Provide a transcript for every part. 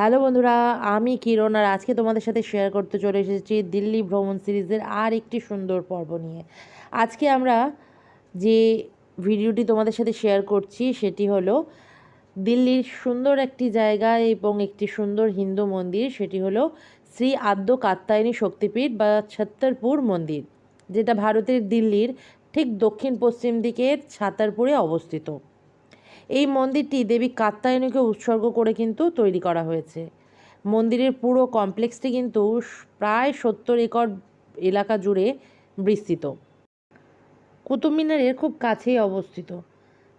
Hello বন্ধুরা, আমি কিরণ আর আজকে তোমাদের সাথে শেয়ার করতে চলে এসেছি দিল্লি ভ্রমণ সিরিজের আর একটি সুন্দর পর্ব নিয়ে। আজকে আমরা যে ভিডিওটি তোমাদের সাথে শেয়ার করছি, সেটি হলো দিল্লির সুন্দর একটি জায়গা এবং একটি সুন্দর হিন্দু মন্দির, সেটি হলো শ্রী আদ্য কাত্যায়নী শক্তিপীঠ বা ছত্তরপুর মন্দির, যেটা ভারতের দিল্লির ঠিক দক্ষিণ পশ্চিম দিকের ছাতারপুরে অবস্থিত। এই মন্দিরটি দেবী কাত্যায়নীকে উৎসর্গ করে কিন্তু তৈরি করা হয়েছে। মন্দিরের পুরো কমপ্লেক্সটি কিন্তু প্রায় সত্তর একর এলাকা জুড়ে বিস্তৃত। কুতুব মিনারের খুব কাছেই অবস্থিত।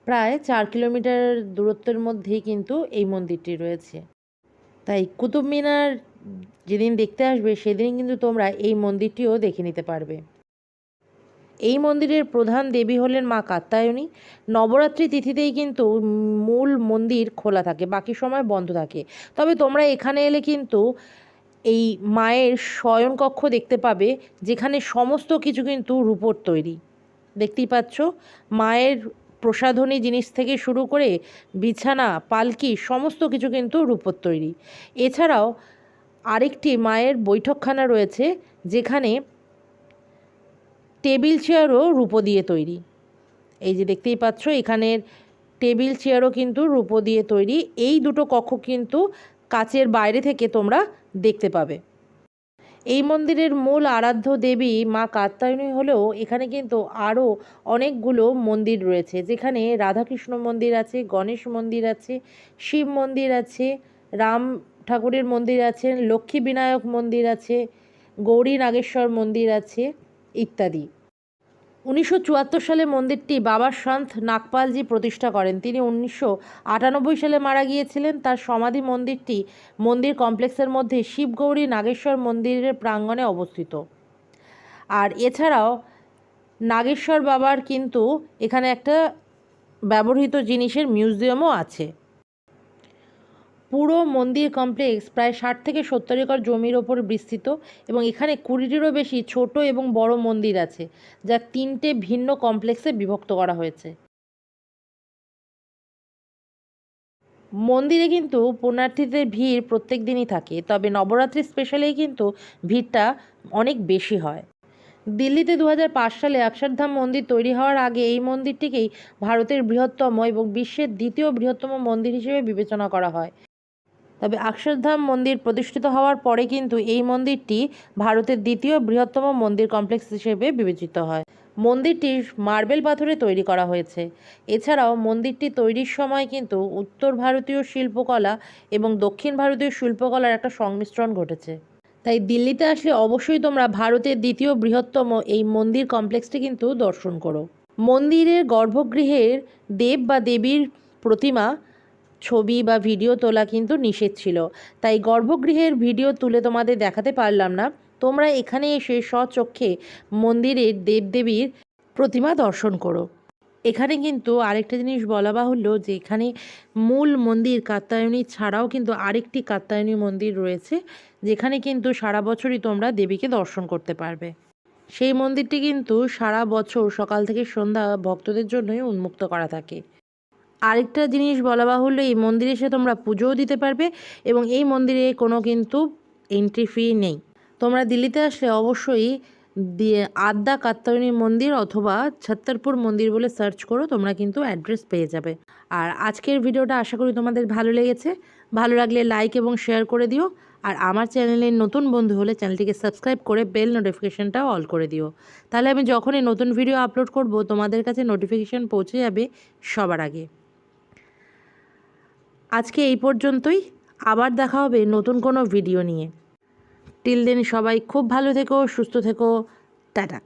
প্রায় চার কিলোমিটার দূরত্বের মধ্যেই কিন্তু এই মন্দিরটি রয়েছে। তাই কুতুব মিনার যেদিন দেখতে আসবে সেদিন কিন্তু তোমরা এই মন্দিরটিও দেখে নিতে পারবে। এই মন্দিরের প্রধান দেবী হলেন মা কাত্যায়নী। নবরাত্রি তিথিতেই কিন্তু মূল মন্দির খোলা থাকে, বাকি সময় বন্ধ থাকে। তবে তোমরা এখানে এলে কিন্তু এই মায়ের শয়নকক্ষ দেখতে পাবে, যেখানে সমস্ত কিছু কিন্তু রূপোর তৈরি। দেখতেই পাচ্ছ, মায়ের প্রসাধনী জিনিস থেকে শুরু করে বিছানা, পালকি, সমস্ত কিছু কিন্তু রূপোর তৈরি। এছাড়াও আরেকটি মায়ের বৈঠকখানা রয়েছে, যেখানে টেবিল চেয়ারও রূপো দিয়ে তৈরি। এই যে দেখতেই পাচ্ছ, এখানের টেবিল চেয়ারও কিন্তু রূপো দিয়ে তৈরি। এই দুটো কক্ষ কিন্তু কাচের বাইরে থেকে তোমরা দেখতে পাবে। এই মন্দিরের মূল আরাধ্য দেবী মা কাত্যায়নী হলেও এখানে কিন্তু আরও অনেকগুলো মন্দির রয়েছে, যেখানে রাধাকৃষ্ণ মন্দির আছে, গণেশ মন্দির আছে, শিব মন্দির আছে, রাম ঠাকুরের মন্দির আছে, লক্ষ্মী বিনায়ক মন্দির আছে, গৌরী নাগেশ্বর মন্দির আছে। ইত্যাদি। উনিশশো চুয়াত্তর সালে মন্দিরটি বাবা সন্ত নাগপালজি প্রতিষ্ঠা করেন। তিনি উনিশশো আটানব্বই সালে মারা গিয়েছিলেন। তার সমাধি মন্দিরটি মন্দির কমপ্লেক্সের মধ্যে শিবগৌরী নাগেশ্বর মন্দিরের প্রাঙ্গণে অবস্থিত। আর এছাড়াও নাগেশ্বর বাবার কিন্তু এখানে একটা ব্যবহৃত জিনিসের মিউজিয়ামও আছে। পুরো মন্দির কমপ্লেক্স প্রায় ষাট থেকে সত্তর একর জমির ওপর বিস্তৃত এবং এখানে কুড়িটিরও বেশি ছোট এবং বড় মন্দির আছে, যা তিনটে ভিন্ন কমপ্লেক্সে বিভক্ত করা হয়েছে। মন্দিরে কিন্তু পুণ্যার্থীদের ভিড় প্রত্যেক দিনই থাকে, তবে নবরাত্রি স্পেশালেই কিন্তু ভিড়টা অনেক বেশি হয়। দিল্লিতে দু হাজার পাঁচ সালে অক্ষরধাম মন্দির তৈরি হওয়ার আগে এই মন্দিরটিকেই ভারতের বৃহত্তম এবং বিশ্বের দ্বিতীয় বৃহত্তম মন্দির হিসেবে বিবেচনা করা হয়। তবে অক্ষরধাম মন্দির প্রতিষ্ঠিত হওয়ার পরে কিন্তু এই মন্দিরটি ভারতের দ্বিতীয় বৃহত্তম মন্দির কমপ্লেক্স হিসেবে বিবেচিত হয়। মন্দিরটি মার্বেল পাথরে তৈরি করা হয়েছে। এছাড়াও মন্দিরটি তৈরির সময় কিন্তু উত্তর ভারতীয় শিল্পকলা এবং দক্ষিণ ভারতীয় শিল্পকলার একটা সংমিশ্রণ ঘটেছে। তাই দিল্লিতে আসলে অবশ্যই তোমরা ভারতের দ্বিতীয় বৃহত্তম এই মন্দির কমপ্লেক্সটি কিন্তু দর্শন করো। মন্দিরের গর্ভগৃহের দেব বা দেবীর প্রতিমা ছবি বা ভিডিও তোলা কিন্তু নিষেধ ছিল। তাই গর্ভগৃহের ভিডিও তুলে তোমাদের দেখাতে পারলাম না। তোমরা এখানে এসে স্বচক্ষে মন্দিরের দেবদেবীর প্রতিমা দর্শন করো। এখানে কিন্তু আরেকটা জিনিস বলা বাহুল্য যে এখানে মূল মন্দির কাত্যায়নী ছাড়াও কিন্তু আরেকটি কাত্যায়নী মন্দির রয়েছে, যেখানে কিন্তু সারা বছরই তোমরা দেবীকে দর্শন করতে পারবে। সেই মন্দিরটি কিন্তু সারা বছর সকাল থেকে সন্ধ্যা ভক্তদের জন্যই উন্মুক্ত করা থাকে। আরেকটা জিনিস বলা বাহুল্য, এই মন্দিরে এসে তোমরা পুজোও দিতে পারবে এবং এই মন্দিরে কোনো কিন্তু এন্ট্রি ফি নেই। তোমরা দিল্লিতে আসলে অবশ্যই দিয়ে আদ্যা কাত্তায়নী মন্দির অথবা ছত্তরপুর মন্দির বলে সার্চ করো, তোমরা কিন্তু অ্যাড্রেস পেয়ে যাবে। আর আজকের ভিডিওটা আশা করি তোমাদের ভালো লেগেছে। ভালো লাগলে লাইক এবং শেয়ার করে দিও। আর আমার চ্যানেলের নতুন বন্ধু হলে চ্যানেলটিকে সাবস্ক্রাইব করে বেল নোটিফিকেশানটাও অল করে দিও। তাহলে আমি যখনই নতুন ভিডিও আপলোড করব, তোমাদের কাছে নোটিফিকেশান পৌঁছে যাবে সবার আগে। আজকে এই পর্যন্তই। আবার দেখা হবে নতুন কোনো ভিডিও নিয়ে। টিল দেন সবাই খুব ভালো থেকো, সুস্থ থেকো। টাটা।